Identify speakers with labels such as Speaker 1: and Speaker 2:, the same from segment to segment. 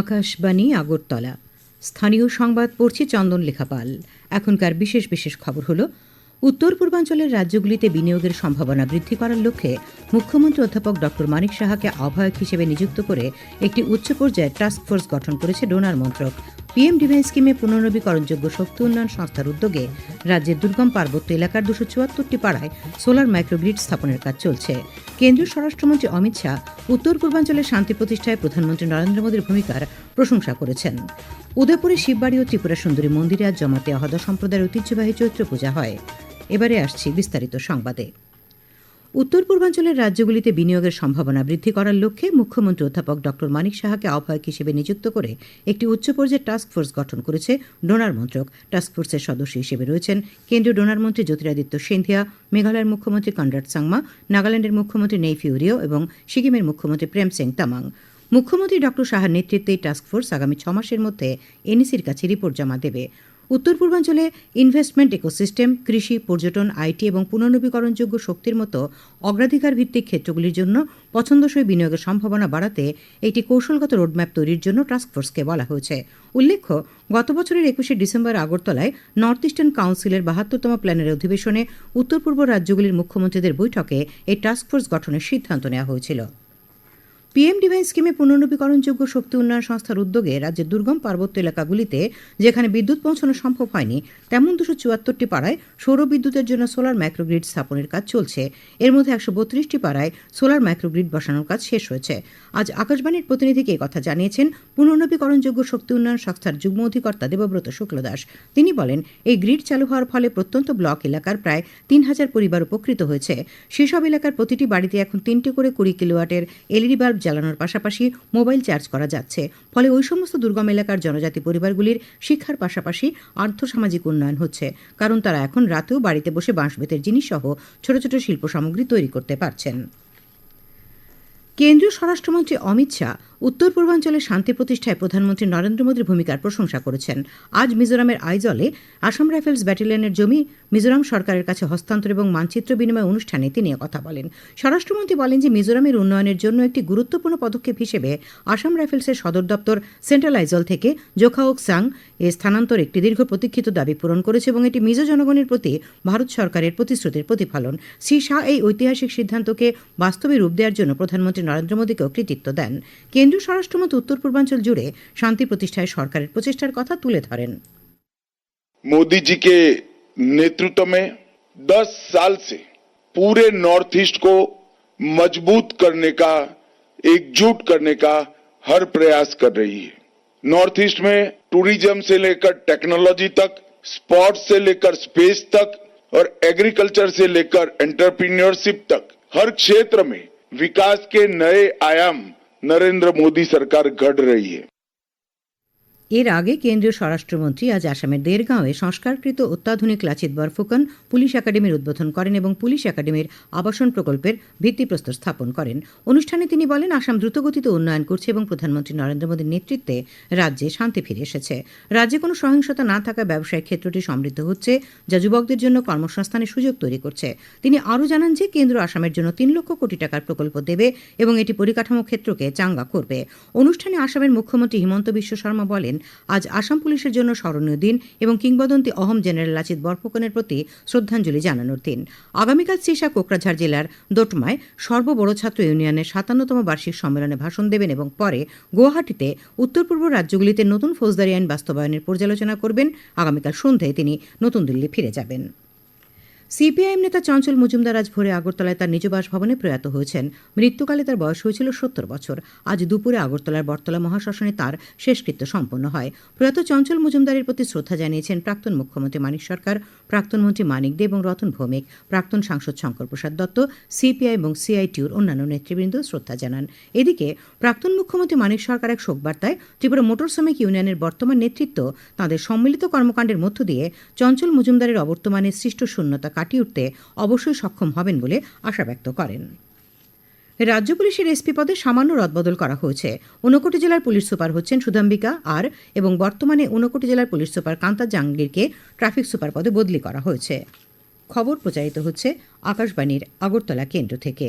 Speaker 1: আকাশবাণী আগরতলা। স্থানীয় সংবাদ পড়ছি চন্দন লেখাপাল। এখনকার বিশেষ বিশেষ খবর হলো, উত্তর পূর্বাঞ্চলের রাজ্যগুলিতে বিনিয়োগের সম্ভাবনা বৃদ্ধি করার লক্ষ্যে মুখ্যমন্ত্রী অধ্যাপক ডক্টর মানিক সাহাকে আহ্বায়ক হিসেবে নিযুক্ত করে একটি উচ্চ পর্যায়ের টাস্ক ফোর্স গঠন করেছে ডোনার মন্ত্রক। পিএম ডিভাইন স্কিমে পুনর্নবীকরণযোগ্য শক্তি উন্নয়ন সংস্থার উদ্যোগে রাজ্যের দুর্গম পার্বত্য এলাকার দুশো চুয়াত্তরটি পাড়ায় সোলার মাইক্রোগ্রিড স্থাপনের কাজ চলছে। কেন্দ্রীয় স্বরাষ্ট্রমন্ত্রী অমিত শাহ উত্তর পূর্বাঞ্চলের শান্তি প্রতিষ্ঠায় প্রধানমন্ত্রী নরেন্দ্র মোদীর ভূমিকার প্রশংসা করেছেন। উদয়পুরে শিববাড়ি ও ত্রিপুরা সুন্দরী মন্দিরে আজ জমাতে অহদা সম্প্রদায়ের ঐতিহ্যবাহী চৈত্র পূজা হয়। এবারে আসছি বিস্তারিত সংবাদে। উত্তর পূর্বাঞ্চলের রাজ্যগুলিতে বিনিয়োগের সম্ভাবনা বৃদ্ধি করার লক্ষ্যে মুখ্যমন্ত্রী অধ্যাপক ড মানিক সাহাকে আহ্বায়ক হিসেবে নিযুক্ত করে একটি উচ্চ পর্যায়ের টাস্ক ফোর্স গঠন করেছে ডোনার মন্ত্রক। টাস্ক ফোর্সের সদস্য হিসেবে রয়েছেন কেন্দ্রীয় ডোনার মন্ত্রী জ্যোতিরাদিত্য সিন্ধিয়া, মেঘালয়ের মুখ্যমন্ত্রী কনরাড সাংমা, নাগাল্যান্ডের মুখ্যমন্ত্রী নেইফিউরিও এবং সিকিমের মুখ্যমন্ত্রী প্রেম সিং তামাং। মুখ্যমন্ত্রী ড সাহার নেতৃত্বে এই টাস্ক ফোর্স আগামী ছমাসের মধ্যে এনইসির কাছে রিপোর্ট জমা দেবে। উত্তর পূর্বাঞ্চলে ইনভেস্টমেন্ট ইকোসিস্টেম কৃষি, পর্যটন আইটি এবং পুনর্নবীকরণযোগ্য শক্তির মতো অগ্রাধিকার ভিত্তিক ক্ষেত্রগুলির জন্য পছন্দসই বিনিয়োগের সম্ভাবনা বাড়াতে একটি কৌশলগত রোডম্যাপ তৈরির জন্য টাস্কফোর্সকে বলা হয়েছে। উল্লেখ্য, গত বছরের একুশে ডিসেম্বর আগরতলায় নর্থ ইস্টার্ন কাউন্সিলের বাহাত্তরতম প্ল্যানের অধিবেশনে উত্তর পূর্ব রাজ্যগুলির মুখ্যমন্ত্রীদের বৈঠকে এই টাস্কফোর্স গঠনের সিদ্ধান্ত নেওয়া হয়েছিল। পিএম ডিভাইন স্কিমে পুনর্নবীকরণযোগ্য শক্তি উন্নয়ন সংস্থার উদ্যোগে রাজ্যের দুর্গম পার্বত্য এলাকাগুলিতে যেখানে বিদ্যুৎ পৌঁছানো সম্ভব হয়নি, তেমন দুশো চুয়াত্তরটি পাড়ায় সৌর বিদ্যুতের জন্য সোলার মাইক্রোগ্রিড স্থাপনের কাজ চলছে। এর মধ্যে একশো বত্রিশটি পাড়ায় সোলার মাইক্রোগ্রিড বসানোর কাজ শেষ হয়েছে। আজ আকাশবাণীর প্রতিনিধিকে কথা জানিয়েছেন পুনর্নবীকরণযোগ্য শক্তি উন্নয়ন সংস্থার যুগ্ম অধিকর্তা দেবব্রত শুক্লদাস তিনি বলেন, এই গ্রিড চালু হওয়ার ফলে প্রত্যন্ত ব্লক এলাকার প্রায় তিন হাজার পরিবার উপকৃত হয়েছে। সেসব এলাকার প্রতিটি বাড়িতে এখন তিনটি করে কুড়ি কিলোওয়াটের এলইডি বাল্ব জ্বালানোর পাশাপাশি মোবাইল চার্জ করা যাচ্ছে। ফলে ওই সমস্ত দুর্গম এলাকার জনজাতি পরিবারগুলির শিক্ষার পাশাপাশি আর্থসামাজিক উন্নয়ন হচ্ছে। কারণ তারা এখন রাতেও বাড়িতে বসে বাঁশ বেতের জিনিস সহ ছোট ছোট শিল্প সামগ্রী তৈরি করতে পারছেন। কেন্দ্রীয় স্বরাষ্ট্রমন্ত্রী অমিত শাহ উত্তর পূর্বাঞ্চলে শান্তি প্রতিষ্ঠায় প্রধানমন্ত্রী নরেন্দ্র মোদীর ভূমিকার প্রশংসা করেছেন। আজ মিজোরামের আইজলে আসাম রাইফেলস ব্যাটালিয়নের জমি মিজোরাম সরকারের কাছে হস্তান্তর এবং মানচিত্র বিনিময় অনুষ্ঠানে তিনি কথা বলেন। স্বরাষ্ট্রমন্ত্রী বলেন যে মিজোরামের উন্নয়নের জন্য একটি গুরুত্বপূর্ণ পদক্ষেপ হিসেবে আসাম রাইফেলসের সদর দপ্তর সেন্ট্রাল আইজল থেকে জোখাওক সাং এ স্থানান্তর একটি দীর্ঘ প্রতীক্ষিত দাবি পূরণ করেছে এবং এটি মিজো জনগণের প্রতি, ভারত সরকারের প্রতিশ্রুতির প্রতিফলন। শ্রী শাহ এই ঐতিহাসিক সিদ্ধান্তকে বাস্তবে রূপ দেওয়ার জন্য প্রধানমন্ত্রী নরেন্দ্র মোদীকেও কৃতিত্ব দেন। কেন্দ্রীয় স্বরাষ্ট্রমন্ত্রী উত্তর পূর্বাঞ্চল জুড়ে শান্তি প্রতিষ্ঠায় সরকারের প্রচেষ্টার কথা তুলে ধরেন
Speaker 2: मोदी जी के नेतृत्व में 10 साल से पूरे नॉर्थ ईस्ट को मजबूत करने का एकजुट करने का हर प्रयास कर रही है नॉर्थ ईस्ट में टूरिज्म से लेकर टेक्नोलॉजी तक स्पोर्ट्स से लेकर स्पेस तक और एग्रीकल्चर से लेकर एंटरप्रीन्योरशिप तक हर क्षेत्र में विकास के नए आयाम नरेंद्र मोदी सरकार गढ़ रही है।
Speaker 1: এর আগে কেন্দ্রীয় স্বরাষ্ট্রমন্ত্রী আজ আসামের দেরগাঁওয়ে সংস্কারকৃত অত্যাধুনিক লাচিত বরফুকন পুলিশ একাডেমির উদ্বোধন করেন এবং পুলিশ একাডেমির আবাসন প্রকল্পের ভিত্তিপ্রস্তর স্থাপন করেন। অনুষ্ঠানে তিনি বলেন, আসাম দ্রুতগতিতে উন্নয়ন করছে এবং প্রধানমন্ত্রী নরেন্দ্র মোদীর নেতৃত্বে রাজ্যে শান্তি ফিরে এসেছে। রাজ্যে কোনো সহিংসতা না থাকা ব্যবসায়িক ক্ষেত্রটি সমৃদ্ধ হচ্ছে, যা যুবকদের জন্য কর্মসংস্থানের সুযোগ তৈরি করছে। তিনি আরও জানান যে, কেন্দ্র আসামের জন্য তিন লক্ষ কোটি টাকার প্রকল্প দেবে এবং এটি পরিকাঠামো ক্ষেত্রকে চাঙ্গা করবে। অনুষ্ঠানে আসামের মুখ্যমন্ত্রী হিমন্ত বিশ্ব শর্মা বলেন আজ আসাম পুলিশের জন্য স্মরণীয় দিন এবং কিংবদন্তি অহম জেনারেল লাচিত বরফুকনের প্রতি শ্রদ্ধাঞ্জলি জানানোর দিন। আগামীকাল সিসা কোকরাঝাড় জেলার দোটমায় সর্ববড় ছাত্র ইউনিয়নের সাতান্নতম বার্ষিক সম্মেলনে ভাষণ দেবেন এবং পরে গুয়াহাটিতে উত্তর পূর্ব রাজ্যগুলিতে নতুন ফৌজদারি আইন বাস্তবায়নের পর্যালোচনা করবেন। আগামীকাল সন্ধ্যায় তিনি নতুন দিল্লি ফিরে যাবেন। সিপিআইএম নেতা চঞ্চল মজুমদার আজ ভোরে আগরতলায় তার নিজ বাসভবনে প্রয়াত হয়েছেন। মৃত্যুকালে তার বয়স হয়েছিল সত্তর বছর। আজ দুপুরে আগরতলার বটতলা মহাশ্মশানে তার শেষকৃত্য সম্পন্ন হয়। প্রয়াত চঞ্চল মজুমদারের প্রতি শ্রদ্ধা জানিয়েছেন প্রাক্তন মুখ্যমন্ত্রী মানিক সরকার, প্রাক্তন মন্ত্রী মানিক দে এবং রতন ভৌমিক। প্রাক্তন সাংসদ শঙ্কর প্রসাদ দত্ত, সিপিআই এবং সিআইটিউর অন্যান্য নেতৃবৃন্দ শ্রদ্ধা জানান। এদিকে প্রাক্তন মুখ্যমন্ত্রী মানিক সরকার এক শোকবার্তায় ত্রিপুরা মোটর শ্রমিক ইউনিয়নের বর্তমান নেতৃত্ব তাঁদের সম্মিলিত কর্মকাণ্ডের মধ্য দিয়ে চঞ্চল মজুমদারের অবর্তমানে সৃষ্ট শূন্যতা কাটিয়ে উঠতে অবশ্যই সক্ষম হবেন বলে আশা ব্যক্ত করেন। রাজ্য পুলিশের এসপি পদে সামান্য রদবদল করা হয়েছে। ঊনকোটি জেলার পুলিশ সুপার হচ্ছেন সুধাম্বিকা আর এবং বর্তমানে ঊনকোটি জেলার পুলিশ সুপার কান্তা জাহাঙ্গীরকে ট্রাফিক সুপার পদে বদলি করা হয়েছে। খবর প্রচারিত হচ্ছে আকাশবাণীর আগরতলা কেন্দ্র থেকে।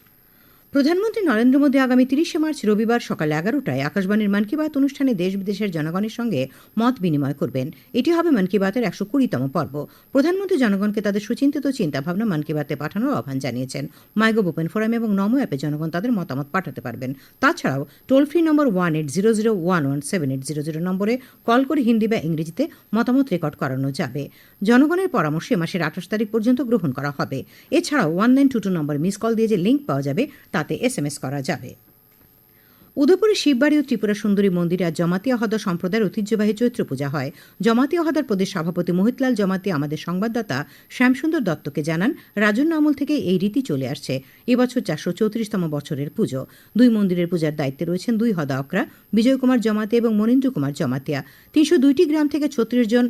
Speaker 1: প্রধানমন্ত্রী নরেন্দ্র মোদী আগামী তিরিশে মার্চ রবিবার সকাল এগারোটায় আকাশবাণীর মন কি বাত অনুষ্ঠানে দেশ বিদেশের জনগণের সঙ্গে মত বিনিময় করবেন। এটি হবে মন কি বাতের একশো কুড়িতম পর্ব। প্রধানমন্ত্রী জনগণকে তাদের সুচিন্তিত চিন্তাভাবনা মন কি বাতে পাঠানোর আহ্বান জানিয়েছেন। মাইগভ ওপেন ফোরাম এবং নমো অ্যাপে জনগণ তাদের মতামত পাঠাতে পারবেন। তাছাড়াও toll free number one eight zero zero one one seven eight zero zero নম্বরে কল করে হিন্দি বা ইংরেজিতে মতামত রেকর্ড করানো যাবে। জনগণের পরামর্শ এ মাসের আঠাশ তারিখ পর্যন্ত গ্রহণ করা হবে। এছাড়াও one nine two two number miss call দিয়ে যে লিঙ্ক পাওয়া যাবে তাতে এস করা যাবে। উদয়পুরের শিববাড়ি ও ত্রিপুরা সুন্দরী মন্দিরে আজ জমাতিয়া হদা সম্প্রদায়ের ঐতিহ্যবাহী চৈত্র পূজা হয়। জমাতিয়া হদার প্রদেশ সভাপতি মোহিতলাল, জমাতি আমাদের সংবাদদাতা শ্যামসুন্দর দত্তকে জানান, রাজন্য আমল থেকে এই রীতি চলে আসছে। এবছর চারশো চৌত্রিশতম বছরের পুজো। দুই মন্দিরের পূজার দায়িত্বে রয়েছেন দুই হদা অকরা বিজয় কুমার জমাতিয়া এবং মনীন্দ্র কুমার জমাতিয়া। তিনশো দুইটি গ্রাম থেকে ছত্রিশ জন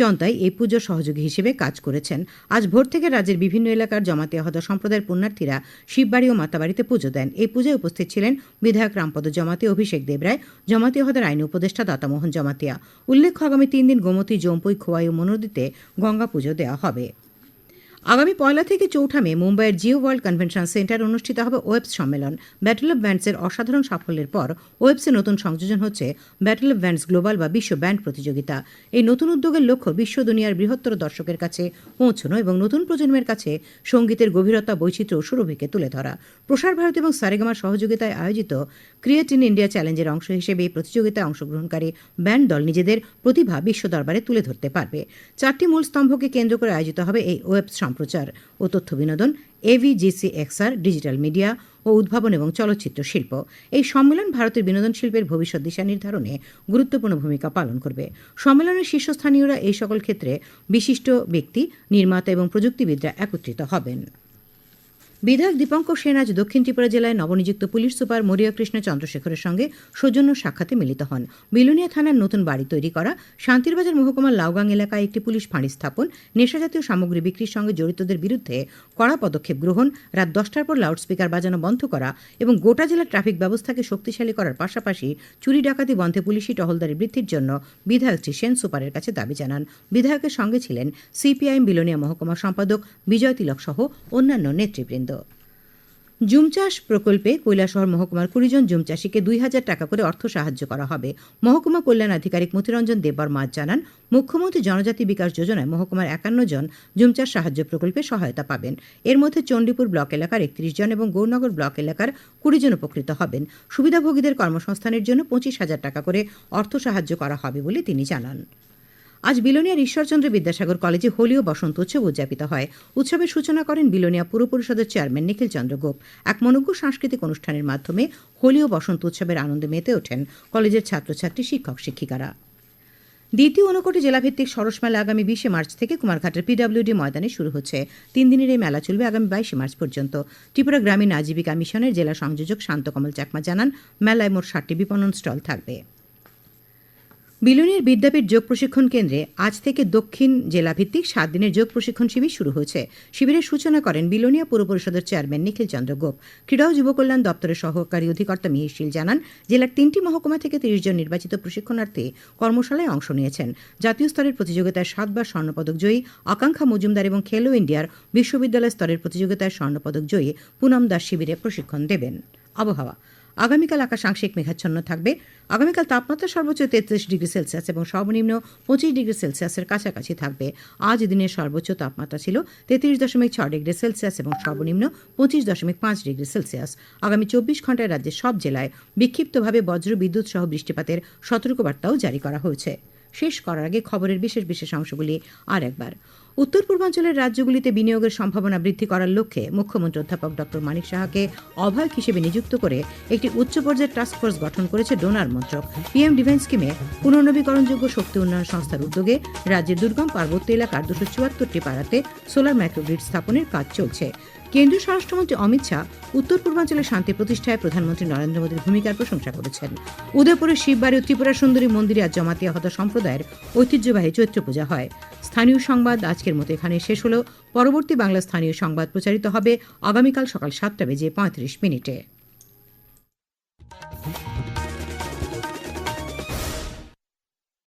Speaker 1: চন্তাই এই পুজোর সহযোগী হিসেবে কাজ করেছেন। আজ ভোর থেকে রাজ্যের বিভিন্ন এলাকার জমাতে আহত সম্প্রদায়ের পুণ্যার্থীরা শিববাড়ি ও মাতাবাড়িতে পুজো দেন। এই পূজায় উপস্থিত ছিলেন বিধায়ক রামপদ জমাতে অভিষেক দেবরায়, জমাতি আহতের আইন উপদেষ্টা দাতামোহন জমাতিয়া। উল্লেখ্য আগামী তিন দিন গোমতী, জম্পুই, খোয়াই ও মনোদিতে গঙ্গা পুজো দেওয়া হবে। আগামী পয়লা থেকে চৌঠা মে মুম্বাইয়ের জিও ওয়ার্ল্ড কনভেনশন সেন্টার অনুষ্ঠিত হবে ওয়েবস সম্মেলন। ব্যাটল অফ ব্যান্ডসের অসাধারণ সাফল্যের পর ওয়েবসে নতুন সংযোজন হচ্ছে ব্যাটল অফ ব্যান্ডস গ্লোবাল বা বিশ্ব ব্যান্ড প্রতিযোগিতা। এই নতুন উদ্যোগের লক্ষ্য বিশ্ব দুনিয়ার বৃহত্তর দর্শকের কাছে পৌঁছানো এবং নতুন প্রজন্মের কাছে সঙ্গীতের গভীরতা, বৈচিত্র্য ও সুরভিকে তুলে ধরা। প্রসার ভারতী এবং সারেগামার সহযোগিতায় আয়োজিত ক্রিয়েট ইন ইন্ডিয়া চ্যালেঞ্জের অংশ হিসেবে এই প্রতিযোগিতায় অংশগ্রহণকারী ব্যান্ড দল নিজেদের প্রতিভা বিশ্ব দরবারে তুলে ধরতে পারবে। চারটি মূল স্তম্ভকে কেন্দ্র করে আয়োজিত হবে এই ওয়েব সম্প্রচার ও তথ্য বিনোদন এভিজিসি এক্সআর ডিজিটাল মিডিয়া ও উদ্ভাবন এবং চলচ্চিত্র শিল্প। এই সম্মেলন ভারতের বিনোদন শিল্পের ভবিষ্যৎ দিশা নির্ধারণে গুরুত্বপূর্ণ ভূমিকা পালন করবে। সম্মেলনের শীর্ষস্থানীয়রা এই সকল ক্ষেত্রে বিশিষ্ট ব্যক্তি, নির্মাতা এবং প্রযুক্তিবিদরা একত্রিত হবেন। বিধায়ক দীপঙ্কর সেন আজ দক্ষিণ ত্রিপুরা জেলায় নবনিযুক্ত পুলিশ সুপার মরিয়া কৃষ্ণ চন্দ্রশেখরের সঙ্গে সৌজন্য সাক্ষাতে মিলিত হন। বিলুনিয়া থানার নতুন বাড়ি তৈরি করা শান্তিরবাজার মহকুমার লাউগাং এলাকায় একটি পুলিশ ফাঁড়ি স্থাপন, নেশাজাতীয় সামগ্রী বিক্রির সঙ্গে জড়িতদের বিরুদ্ধে কড়া পদক্ষেপ গ্রহণ, রাত দশটার পর লাউডস্পিকার বাজানো বন্ধ করা এবং গোটা জেলার ট্রাফিক ব্যবস্থাকে শক্তিশালী করার পাশাপাশি চুরি ডাকাতি বন্ধে পুলিশি টহলদারি বৃদ্ধির জন্য বিধায়ক শ্রী সেন সুপারের কাছে দাবি জানান। বিধায়কের সঙ্গে ছিলেন সিপিআইএম বিলোনিয়া মহকুমা সম্পাদক বিজয় তিলক সহ অন্যান্য নেতৃবৃন্দ। জুম চাষ প্রকল্পে কৈলাসহর মহকুমার কুড়ি জন জুম চাষিকে দুই হাজার টাকা করে অর্থ সাহায্য করা হবে। মহকুমা কল্যাণ আধিকারিক মতিরঞ্জন দেববর্মা জানান, মুখ্যমন্ত্রী জনজাতি বিকাশ যোজনায় মহকুমার একান্ন জন জুম চাষ সাহায্য প্রকল্পে সহায়তা পাবেন। এর মধ্যে চণ্ডীপুর ব্লক এলাকার একত্রিশ জন এবং গৌরনগর ব্লক এলাকার কুড়ি জন উপকৃত হবেন। সুবিধাভোগীদের কর্মসংস্থানের জন্য পঁচিশ হাজার টাকা করে অর্থ সাহায্য করা হবে বলে তিনি জানান। আজ বিলোনিয়ার ঈশ্বরচন্দ্র বিদ্যাসাগর কলেজে হোলি ও বসন্ত উৎসব উদযাপিত হয়। উৎসবের সূচনা করেন বিলোনিয়া পুর পরিষদের চেয়ারম্যান নিখিল চন্দ্র গোপ এক মনজ্ঞ সাংস্কৃতিক অনুষ্ঠানের মাধ্যমে হোলি ও বসন্ত উৎসবের আনন্দে মেতে ওঠেন কলেজের ছাত্রছাত্রী, শিক্ষক, শিক্ষিকারা। দ্বিতীয় ঊনকোটি জেলাভিত্তিক সরস মেলা আগামী বিশে মার্চ থেকে কুমারঘাটের পিডব্লিউডি ময়দানে শুরু হচ্ছে। তিন দিনের এই মেলা চলবে আগামী বাইশে মার্চ পর্যন্ত। ত্রিপুরা গ্রামীণ আজীবিকা মিশনের জেলা সংযোজক শান্তকমল চাকমা জানান, মেলায় মোট ষাটটি বিপণন স্টল থাকবে। বিলুনিয়ার বিদ্যাপীঠ যোগ প্রশিক্ষণ কেন্দ্রে আজ থেকে দক্ষিণ জেলাভিত্তিক সাত দিনের যোগ প্রশিক্ষণ শিবির শুরু হয়েছে। শিবিরের সূচনা করেন বিলোনিয়া পুর পরিষদের চেয়ারম্যান নিখিল চন্দ্র গোপ ক্রীড়া ও যুব কল্যাণ দপ্তরের সহকারী অধিকর্তা মিহির জানান জেলার তিনটি মহকুমা থেকে তিরিশ জন নির্বাচিত প্রশিক্ষণার্থী কর্মশালায় অংশ নিয়েছেন। জাতীয় স্তরের প্রতিযোগিতায় সাতবার স্বর্ণপদক জয়ী আকাঙ্ক্ষা মজুমদার এবং খেলো ইন্ডিয়ার বিশ্ববিদ্যালয় স্তরের প্রতিযোগিতায় স্বর্ণপদক জয়ী পুনম দাস শিবিরে প্রশিক্ষণ দেবেন। আবহাওয়া আগামীকাল আকাশ আংশিক মেঘাচ্ছন্ন থাকবে। আগামীকাল তাপমাত্রা সর্বোচ্চ তেত্রিশ ডিগ্রি সেলসিয়াস এবং সর্বনিম্ন পঁচিশ ডিগ্রি সেলসিয়াসের কাছাকাছি থাকবে। আজ দিনের সর্বোচ্চ তাপমাত্রা ছিল তেত্রিশ দশমিক ছ ডিগ্রি সেলসিয়াস এবং সর্বনিম্ন পঁচিশ দশমিক পাঁচ ডিগ্রি সেলসিয়াস। আগামী চব্বিশ ঘন্টায় রাজ্যের সব জেলায় বিক্ষিপ্তভাবে বজ্র বিদ্যুৎ সহ বৃষ্টিপাতের সতর্কবার্তাও জারি করা হয়েছে। শেষ করার আগে খবরের বিশেষ বিশেষ অংশগুলি আর একবার। উত্তর পূর্বাঞ্চলের রাজ্যগুলিতে বিনিয়োগের সম্ভাবনা বৃদ্ধি করার লক্ষ্যে মুখ্যমন্ত্রী অধ্যাপক ড. মানিক সাহাকে অভায়ক হিসেবে নিযুক্ত করে একটি উচ্চ পর্যায়ের টাস্ক ফোর্স গঠন করেছে ডোনার মন্ত্রক। পিএম ডিফেন্স স্কিমে পুনর্নবীকরণযোগ্য শক্তি উন্নয়ন সংস্থার উদ্যোগে রাজ্যের দুর্গম পার্বত্য এলাকার দুশো চুয়াত্তরটি পাড়াতে সোলার মাইক্রোগ্রিড স্থাপনের কাজ চলছে। কেন্দ্রীয় স্বরাষ্ট্রমন্ত্রী অমিত শাহ উত্তর পূর্বাঞ্চলের শান্তি প্রতিষ্ঠায় প্রধানমন্ত্রী নরেন্দ্র মোদীর ভূমিকার প্রশংসা করেছেন। উদয়পুরের শিববাড়ি ত্রিপুরা সুন্দরী মন্দিরে আজ জমাতিয়া হতা সম্প্রদায়ের ঐতিহ্যবাহী চৈত্র পূজা হয়। স্থানীয় সংবাদ আজকের মতো এখানে শেষ হল। পরবর্তী বাংলা স্থানীয় সংবাদ প্রচারিত হবে আগামীকাল সকাল সাতটা বেজে পঁয়ত্রিশ মিনিটে।